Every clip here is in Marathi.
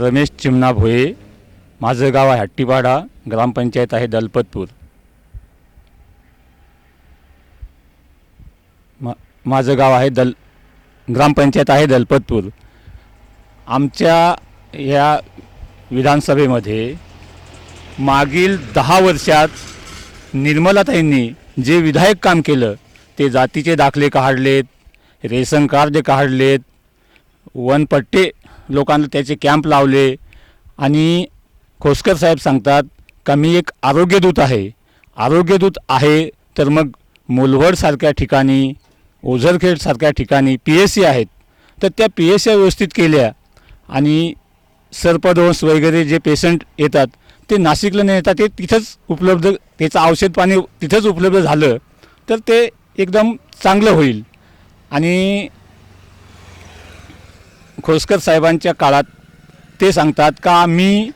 रमेश चिमणा भोये माझं गाव आहे हट्टीपाडा ग्रामपंचायत आहे दलपतपूर. मा माझं गाव आहे दल ग्रामपंचायत आहे दलपतपूर. आमच्या या विधानसभेमध्ये मागील दहा वर्षात निर्मलाताईंनी जे विधायक काम केलं ते जातीचे दाखले काढलेत रेशन कार्ड काढलेत वनपट्टे लोकांना त्याचे कॅम्प लावले. आणि खोसकर साहेब सांगतात का मी एक आरोग्यदूत आहे. आरोग्यदूत आहे तर मग मुलवडसारख्या ठिकाणी ओझरखेडसारख्या ठिकाणी पी एस सी आहेत. तर त्या पी एस सी व्यवस्थित केल्या. आणि सर्पदोष वगैरे जे पेशंट येतात ते नाशिकला न येतात ते तिथंच उपलब्ध त्याचं औषध पाणी तिथंच उपलब्ध झालं तर ते एकदम चांगलं होईल. आणि खोसकर साहेबांच्या काळात ते सांगतात का मी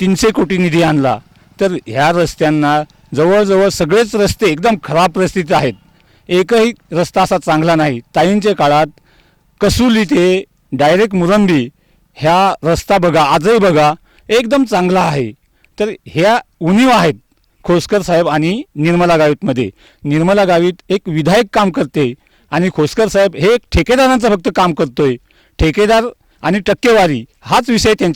तीनशे कोटी निधी आणला तर ह्या रस्त्यांना जवळजवळ सगळेच रस्ते एकदम खराब परिस्थितीत आहेत. एकही रस्ता असा चांगला नाही. ताईंच्या काळात कसुली ते डायरेक्ट मुरंबी ह्या रस्ता बघा आजही बघा एकदम चांगला आहे. तर ह्या उणीव आहेत खोसकर साहेब आणि निर्मला गावितमध्ये. निर्मला गावित एक विधायक काम करते आणि खोसकर साहेब हे एक ठेकेदारांचं फक्त काम करतोय. ठेकेदार आणि टक्केवारी हाच विषय त्यांच्या